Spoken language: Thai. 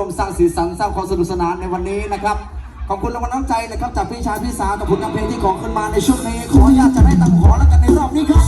่วมสร้างสีสันสร้างความสนุกสนานในวันนี้นะครับ ขอบคุณรางวัลน้ำใจนะครับจากพี่ชายพี่สาวขอบคุณกับเพลงที่ขอขึ้นมาในช่วงนี้ ขออนุญาตจะได้ตังขอแล้วกันในรอบนี้ครับ